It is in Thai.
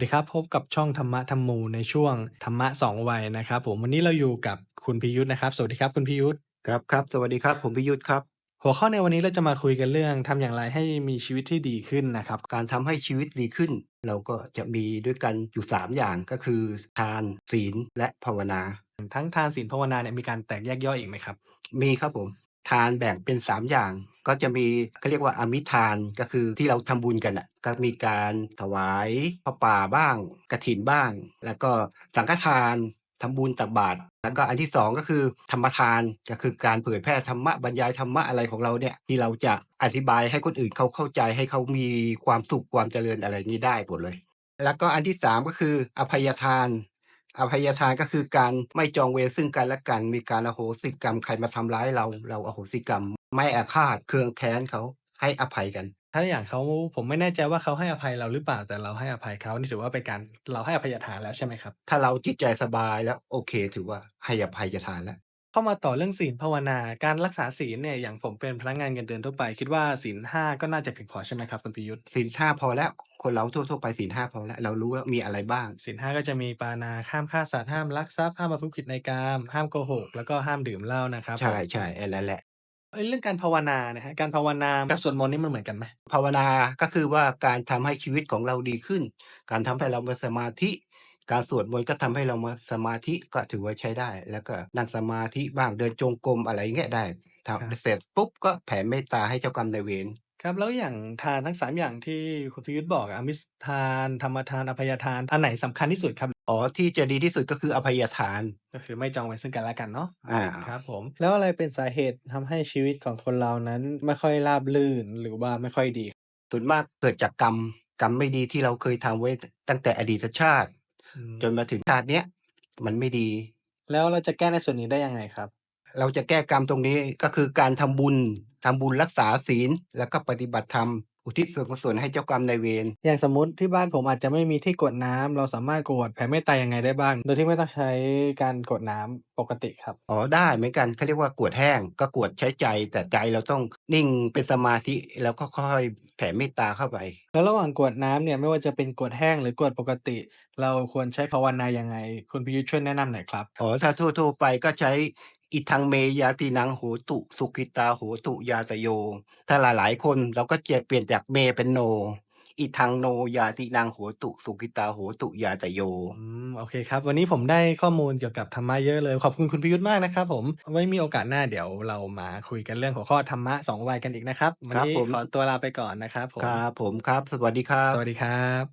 สวัสดีครับพบกับช่องธรรมะธรรมูในช่วงธรรมะสองวัยนะครับผมวันนี้เราอยู่กับคุณพิยุทธ์นะครับ สวัสดีครับคุณพิยุทธ์ครับครับสวัสดีครับผมพิยุทธ์ครับ หัวข้อในวันนี้เราจะมาคุยกันเรื่องทำอย่างไรให้มีชีวิตที่ดีขึ้นนะครับ การทำให้ชีวิตดีขึ้น เราก็จะมีด้วยกันอยู่ 3 อย่างก็คือทานศีลและภาวนา ทั้งทานศีลภาวนาเนี่ยมีการแตกแยกย่อยอีกไหมครับ มีครับผม ทานแบ่งเป็น 3 อย่าง ก็จะมีเขาเรียกว่าอมิทานก็คือที่เราทำบุญกันอะก็มีการถวายพระป่าบ้างกฐินบ้าง แล้วก็สังฆทานทำบุญตักบาตรแล้วก็อันที่สองก็คือธรรมทานก็คือการเผยแพร่ธรรมะบรรยายธรรมะอะไรของเราเนี่ยที่เราจะอธิบายให้คนอื่นเขาเข้าใจให้เขามีความสุขความเจริญอะไรนี้ได้หมดเลย แล้วก็อันที่สามก็คืออภัยทาน อภัยทานก็คือการไม่จองเวรซึ่งกันและกัน มีการอโหสิกรรมใครมาทำร้ายเรา เราอโหสิกรรม ไม่อาฆาตเคืองแค้นเขาให้อภัยกัน ถ้าอย่างเขาผมไม่แน่ใจว่าเขาให้อภัยเราหรือเปล่าแต่เราให้อภัยเขานี่ถือว่าเป็นการเราให้อภัยทานแล้วใช่ไหมครับ ถ้าเราจิตใจสบายแล้วโอเค ถือว่าให้อภัยทานแล้วเข้ามาต่อเรื่องศีลภาวนา การรักษาศีลเนี่ยอย่างผมเป็นพนักงานเงินเดือนทั่วไป คิดว่าศีลห้าก็น่าจะเพียงพอใช่ไหมครับคุณพิยุทธ์ศีลห้าพอแล้ว คนเราทั่วๆไปศีลห้าพอแล้วเรารู้ว่ามีอะไรบ้างศีลห้าก็จะมีปานาห้ามฆ่าสัตว์ห้ามลักทรัพย์ห้ามประพฤติผิดในกามห้ามโกหก แล้วก็ห้ามดื่มเหล้านะครับใช่ใช่อันนั้นแหละเอ้ยเรื่องการภาวนานะฮะการภาวนากับสวดมนต์นี่มันเหมือนกันไหมภาวนาก็คือว่าการทำให้ชีวิตของเราดีขึ้น การทำให้เรามีสมาธิ การสวดมนต์ก็ทำให้เรามาสมาธิก็ถือว่าใช้ได้ แล้วก็นั่งสมาธิบ้างเดินจงกรมอะไรเงี้ยได้ทำเสร็จปุ๊บก็แผ่เมตตาให้เจ้ากรรมนายเวร ครับ แล้วอย่างทานทั้งสามอย่างที่คุณพิยุทธ์บอกอะ อมิสทาน ธรรมทาน อภัยทาน อันไหนสำคัญที่สุดครับ อ๋อที่จะดีที่สุดก็คืออภัยทาน ก็คือไม่จองเวรซึ่งกันและกันเนาะอ่า ครับผม แล้วอะไรเป็นสาเหตุทำให้ชีวิตของคนเรานั้นไม่ค่อยราบรื่นหรือว่าไม่ค่อยดี ส่วนมากเกิดจากกรรมกรรมไม่ดีที่เราเคยทำไว้ตั้งแต่อดีตชาติ อืมจนมาถึงชาติเนี้ยมันไม่ดี แล้วเราจะแก้ในส่วนนี้ได้ยังไงครับ เราจะแก้กรรมตรงนี้ก็คือการทำบุญทำบุญรักษาศีล แล้วก็ปฏิบัติธรรมอุทิศส่วนกุศลให้เจ้ากรรมนายเวร อย่างสมมติที่บ้านผมอาจจะไม่มีที่กดน้ำเราสามารถกรวดแผ่เมตตายังไงได้บ้าง โดยที่ไม่ต้องใช้การกดน้ำปกติครับ อ๋อได้เหมือนกันเขาเรียกว่ากรวดแห้ง ก็กรวดใช้ใจ แต่ใจเราต้องนิ่งเป็นสมาธิแล้วก็ค่อยๆแผ่เมตตาเข้าไป แล้วระหว่างกรวดน้ำเนี่ยไม่ว่าจะเป็นกรวดแห้งหรือกรวดปกติ เราควรใช้ภาวนายังไง คุณพิยุทธ์ช่วยแนะนำหน่อยครับ อ๋อถ้าทั่วๆไปก็ใช้ อิทังเมยาตินังโหตุ สุขิตาโหตุยาตโย ถ้าหลายๆคนเราก็จะเปลี่ยนจากเมเป็นโน อิทังโนยาตินังโหตุ สุขิตาโหตุยาตโยอืมโอเคครับ วันนี้ผมได้ข้อมูลเกี่ยวกับธรรมะเยอะเลย ขอบคุณคุณพิยุทธ์มากนะครับผม ไว้มีโอกาสหน้าเดี๋ยวเรามาคุยกันเรื่องหัวข้อธรรมะสองวัยกันอีกนะครับ วันครับนี้ผมขอตัวลาไปก่อนนะครับผมครับผมครับ สวัสดีครับ สวัสดีครับ